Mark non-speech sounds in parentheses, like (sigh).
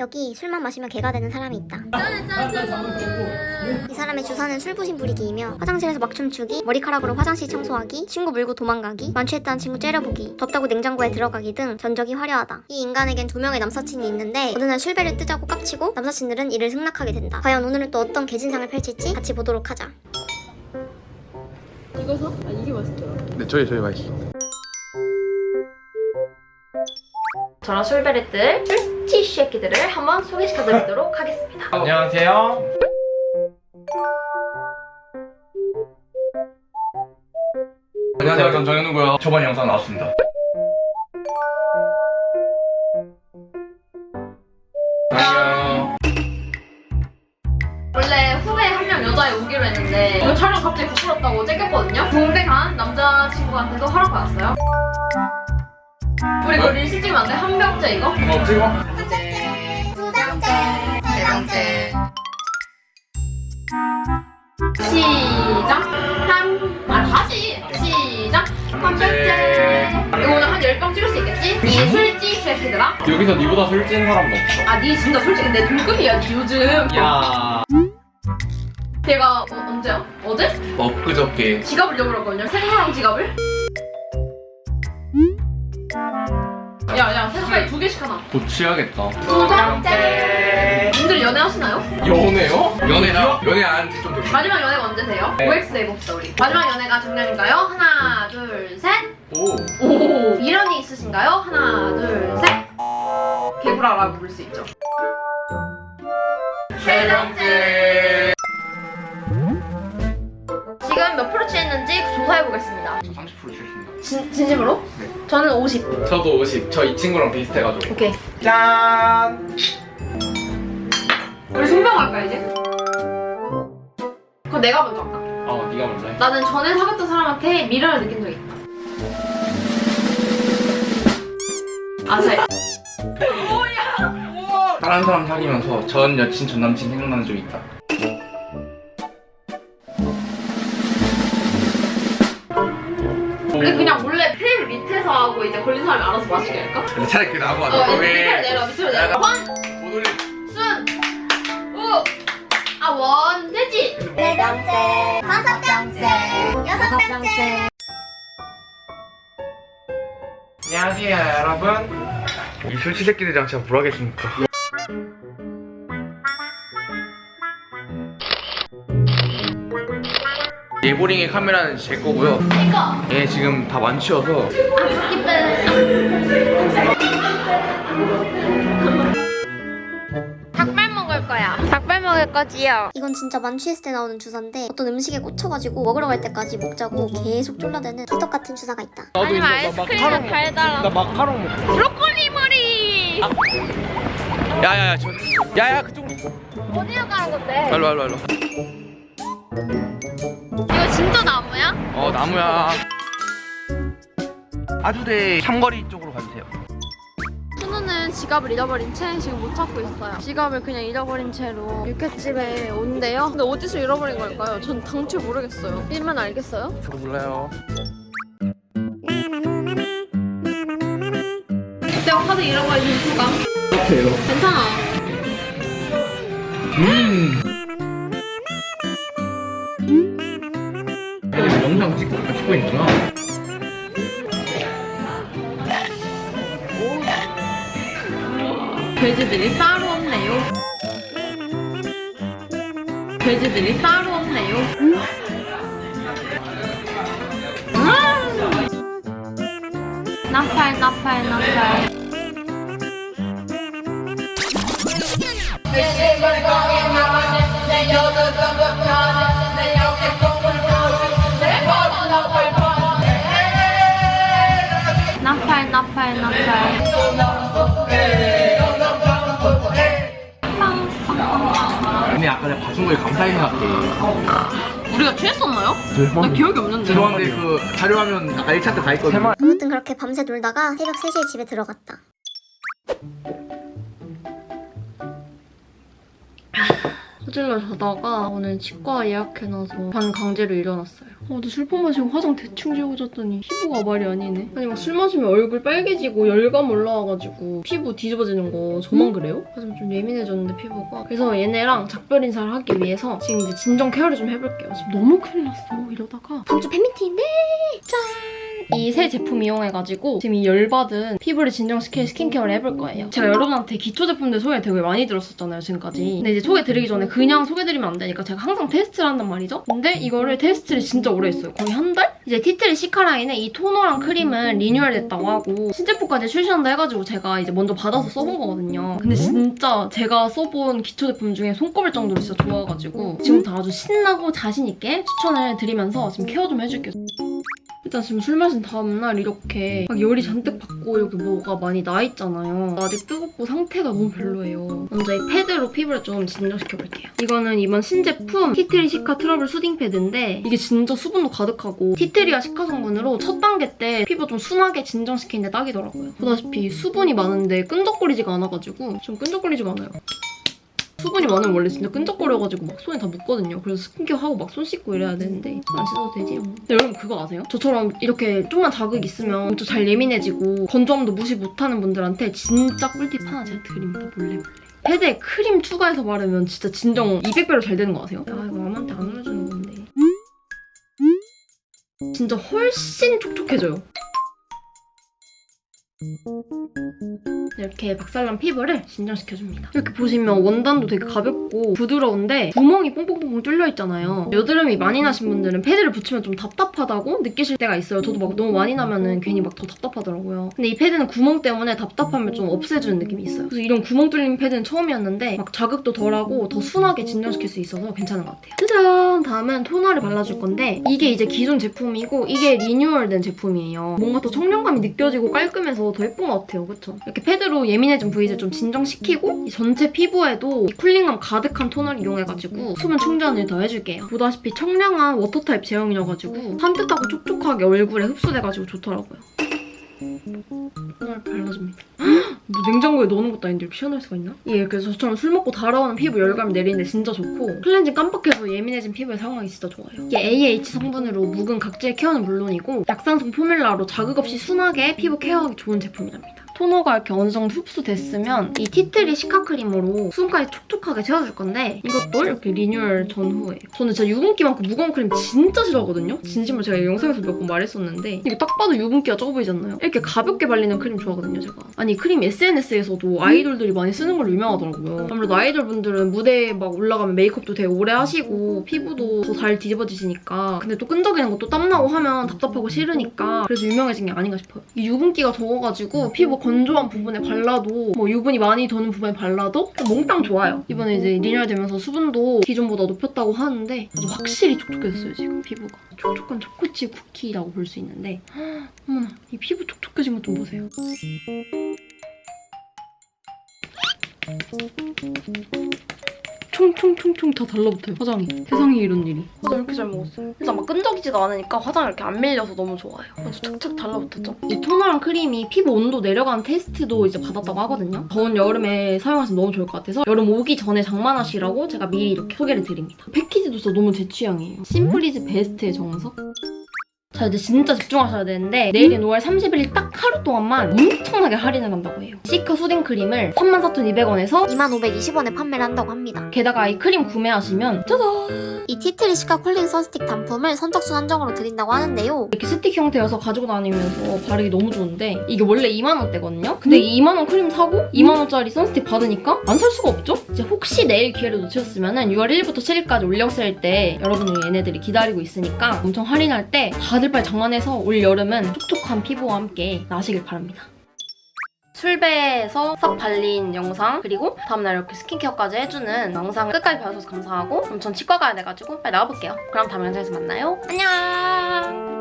여기 술만 마시면 개가 되는 사람이 있다. 이 사람의 주사는 술 부심 부리기이며 화장실에서 막 춤추기, 머리카락으로 화장실 청소하기, 친구 물고 도망가기, 만취했다는 친구 째려보기, 덥다고 냉장고에 들어가기 등 전적이 화려하다. 이 인간에겐 두 명의 남사친이 있는데 어느 날 술배를 뜨자고 깝치고 남사친들은 이를 승낙하게 된다. 과연 오늘은 또 어떤 개진상을 펼칠지 같이 보도록 하자. 이거 사? 아 이게 맛있더라. 네, 저희 저희 맛있어. 저런 술베리들, 술치 쉐키들을 한번 소개시켜드리도록 하겠습니다. 안녕하세요. 안녕하세요. 전 정현우고요. 저번 영상 나왔습니다. 안녕. 원래 후배에 한명 여자애 오기로 했는데 이거 촬영 갑자기 부끄럽다고 째겼거든요. 동대 간 남자친구한테도 허락 받았어요. 우리 찍으면 안 돼? 한 병째 이거? 어, 찍어. 두 번째, 세 번째. 시작! 한, 아 다시! 시작! 한 병째! 이거 오늘 한 10병 찍을 수 있겠지? 이 술찌 쉐키들아? 여기서 니보다 술찐 사람도 없어. 아, 니 진짜 솔직히 내 동급이야, 니 요즘. 야. 걔가 어, 언제야? 어제? 엊그저께. 지갑을 잃어버렸거든요. 생로랑 지갑을. 야, 야, 생각해 두 개씩 하나. 곧 취하겠다. 두 번째. 분들 연애하시나요? 연애요? 연애나? 연애 안한지좀 됐어. 마지막 연애가 언제 돼요? 네. OX 해봅시다, 우리. 마지막 연애가 작년인가요? 하나, 둘, 셋. 오. 오. 미련이 있으신가요? 하나, 둘, 셋. 개구라라고 부를 수 있죠. 세 번째. 지금 몇 프로 취했는지 조사해보겠습니다. 저30% 취했습니다. 진, 진심으로? 네. 저는 50. 저도 50. 저 이 친구랑 비슷해가지고. 오케이. 짠. 우리 손병할까 이제? 그럼 내가 먼저 할까? 어, 네가 먼저 해. 나는 전에 사귀었던 사람한테 미련을 느낀 적이 있다. 아, 잘. 다른 사람 사귀면서 전 여친 전 남친 생각나는 적이 있다. 우리 그냥 몰래 테이블 밑에서 하고 이제 걸린 사람이 알아서 마시게 할까? 근데 차라리 그게 나하고 어, 이제 밑으로 내려, 밑으로 내려. 원, 못 올리. 순, 우. 아, 원, 돼지. 네 번째, 다섯 번째, 여섯 번째. 안녕하세요 여러분. 이 술치 새끼들이랑 제가 뭘 하겠습니까? 예보링의 카메라는 제 거고요. 이거. 얘 지금 다 만취어서 닭발 먹을 거야. 닭발 먹을 거지요. 이건 진짜 만취했을 때 나오는 주사인데 어떤 음식에 꽂혀가지고 먹으러 갈 때까지 먹자고 계속 졸라대는 희덕 같은 주사가 있다. 아니면 아이스크림은 달달한. 마카롱 먹고. 브로콜리 머리. 야야야 저. 야야 그쪽으로. 어디로 가는 건데? 일로 와 일로. 진짜 나무야? 어 나무야. 아주대 삼거리 쪽으로 가주세요. 순우는 지갑을 잃어버린 채 지금 못 찾고 있어요. 지갑을 그냥 잃어버린 채로 육회집에 온대요. 근데 어디서 잃어버린 걸까요? 전 당최 모르겠어요. 일만 알겠어요? 저도 몰라요. 내가 카드 잃어버린 소감. 어때요? 괜찮아. 음. 영상 찍고 찍고 있구나. 돼지들이 따로 없네요. 돼지들이 따로 없네요. 음. 나팔 나팔 나팔. 나팔 나팔. 근데 아까 내가 봐준 거에 감사히 생각해. 우리가 취했었나요? 나 기억이 없는데. 죄송한데 그 자료화면 아까 1차 때 다 있거든요. 아무튼 그렇게 밤새 놀다가 새벽 3시에 집에 들어갔다. 호질러 자다가 오늘 치과 예약해놔서 반 강제로 일어났어요. 어제 술 마시고 화장 대충 지워졌더니 피부가 말이 아니네. 아니 막 술 마시면 얼굴 빨개지고 열감 올라와가지고 피부 뒤집어지는 거 저만 그래요? 하지만 좀 예민해졌는데 피부가. 그래서 얘네랑 작별 인사를 하기 위해서 지금 이제 진정 케어를 좀 해볼게요. 지금 너무 큰일 났어 이러다가 다음 주 팬미팅인데 이새 제품 이용해가지고 지금 이 열받은 피부를 진정시킬 스킨케어를 해볼 거예요. 제가 여러분한테 기초 제품들 소개 되게 많이 들었었잖아요, 지금까지. 근데 이제 소개 드리기 전에 그냥 소개드리면 안 되니까 제가 항상 테스트를 한단 말이죠. 근데 이거를 테스트를 진짜 오래 했어요. 거의 한 달? 이제 티트리 시카라인의 이 토너랑 크림은 리뉴얼 됐다고 하고 신제품까지 출시한다 해가지고 제가 이제 먼저 받아서 써본 거거든요. 근데 진짜 제가 써본 기초 제품 중에 손꼽을 정도로 진짜 좋아가지고 지금부터 아주 신나고 자신있게 추천을 드리면서 지금 케어 좀 해줄게요. 일단 지금 술 마신 다음날 이렇게 막 열이 잔뜩 받고 여기 뭐가 많이 나 있잖아요. 아직 뜨겁고 상태가 너무 별로예요. 먼저 이 패드로 피부를 좀 진정시켜볼게요. 이거는 이번 신제품 티트리 시카 트러블 수딩 패드인데 이게 진짜 수분도 가득하고 티트리와 시카 성분으로 첫 단계 때 피부 좀 순하게 진정시키는 데 딱이더라고요. 보다시피 수분이 많은데 끈적거리지가 않아가지고 좀 끈적거리지가 않아요. 수분이 많으면 원래 진짜 끈적거려가지고 막 손에 다 묻거든요. 그래서 스킨케어 하고 막 손 씻고 이래야 되는데 안 씻어도 되지 뭐. 근데 여러분 그거 아세요? 저처럼 이렇게 좀만 자극 있으면 엄청 잘 예민해지고 건조함도 무시 못하는 분들한테 진짜 꿀팁 하나 제가 드립니다. 몰래 몰래. 패드에 크림 추가해서 바르면 진짜 진정 200배로 잘 되는 거 아세요? 아 이거 남한테 안 알려주는 건데. 진짜 훨씬 촉촉해져요. 이렇게 박살난 피부를 진정시켜줍니다. 이렇게 보시면 원단도 되게 가볍고 부드러운데 구멍이 뽕뽕뽕뽕 뚫려 있잖아요. 여드름이 많이 나신 분들은 패드를 붙이면 좀 답답하다고 느끼실 때가 있어요. 저도 막 너무 많이 나면은 괜히 막 더 답답하더라고요. 근데 이 패드는 구멍 때문에 답답함을 좀 없애주는 느낌이 있어요. 그래서 이런 구멍 뚫린 패드는 처음이었는데 막 자극도 덜하고 더 순하게 진정시킬 수 있어서 괜찮은 것 같아요. 짜잔! 다음은 토너를 발라줄 건데 이게 이제 기존 제품이고 이게 리뉴얼된 제품이에요. 뭔가 더 청량감이 느껴지고 깔끔해서 더 예쁜 것 같아요. 그쵸? 이렇게 패드로 예민해진 부위를 좀 진정시키고 이 전체 피부에도 이 쿨링감 가득한 토너를 이용해가지고 수분 충전을 더 해줄게요. 보다시피 청량한 워터 타입 제형이어가지고 산뜻하고 촉촉하게 얼굴에 흡수돼가지고 좋더라고요. 토너를 발라줍니다. 뭐 냉장고에 넣는 것도 아닌데 시원할 수가 있나? 예, 그래서 저처럼 술 먹고 달아오는 피부 열감을 내리는데 진짜 좋고 클렌징 깜빡해서 예민해진 피부에 사용하기 진짜 좋아요. 이게 AH 성분으로 묵은 각질 케어는 물론이고 약산성 포뮬라로 자극 없이 순하게 피부 케어하기 좋은 제품이랍니다. 토너가 이렇게 어느 정도 흡수됐으면 이 티트리 시카크림으로 수분까지 촉촉하게 채워줄 건데 이것도 이렇게 리뉴얼 전후에 저는 진짜 유분기 많고 무거운 크림 진짜 싫어하거든요? 진심으로 제가 영상에서 몇 번 말했었는데 이게 딱 봐도 유분기가 적어 보이잖아요? 이렇게 가볍게 발리는 크림 좋아하거든요 제가 아니 크림 SNS에서도 아이돌들이 많이 쓰는 걸로 유명하더라고요 아무래도 아이돌 분들은 무대에 막 올라가면 메이크업도 되게 오래 하시고 피부도 더 잘 뒤집어지시니까 근데 또 끈적이는 것도 땀나고 하면 답답하고 싫으니까 그래서 유명해진 게 아닌가 싶어요 이 유분기가 적어가지고 피부 건 조한 부분에 발라도 뭐 유분이 많이 도는 부분에 발라도 몽땅 좋아요. 이번에 이제 리뉴얼 되면서 수분도 기존보다 높였다고 하는데 아주 확실히 촉촉해졌어요 지금 피부가. 촉촉한 초코칩 쿠키라고 볼 수 있는데. 헉, (gasps) 어머나 이 피부 촉촉해진 것 좀 보세요 총총총총 다 달라붙어요 화장이. 세상에 이런 일이. 화장 이렇게 잘 먹었어요? 일단 막 끈적이지도 않으니까 화장 이렇게 안 밀려서 너무 좋아요. 아주 착착 달라붙었죠. 이 토너랑 크림이 피부 온도 내려가는 테스트도 이제 받았다고 하거든요. 더운 여름에 사용하시면 너무 좋을 것 같아서 여름 오기 전에 장만하시라고 제가 미리 이렇게 소개를 드립니다. 패키지도 진짜 너무 제 취향이에요. 심플이즈 베스트의 정석 자 이제 진짜 집중하셔야 되는데 내일인 5월 30일 딱 하루 동안만 엄청나게 할인을 한다고 해요. 시카 수딩 크림을 34,200원에서 25,220원에 판매를 한다고 합니다. 게다가 이 크림 구매하시면 짜잔 이 티트리 시카 쿨링 선스틱 단품을 선착순 한정으로 드린다고 하는데요. 이렇게 스틱 형태여서 가지고 다니면서 바르기 너무 좋은데 이게 원래 2만원대거든요? 근데 이 2만원 크림 사고 2만원짜리 선스틱 받으니까 안 살 수가 없죠? 이제 혹시 내일 기회를 놓치셨으면 6월 1일부터 7일까지 올렸을 때 여러분을 얘네들이 기다리고 있으니까 엄청 할인할 때 다들 빨리 장만해서 올 여름은 촉촉한 피부와 함께 나시길 바랍니다. 술배에서 싹 발린 영상 그리고 다음날 이렇게 스킨케어까지 해주는 영상 끝까지 봐주셔서 감사하고 그럼 전 치과 가야 돼가지고 빨리 나가볼게요. 그럼 다음 영상에서 만나요. 안녕!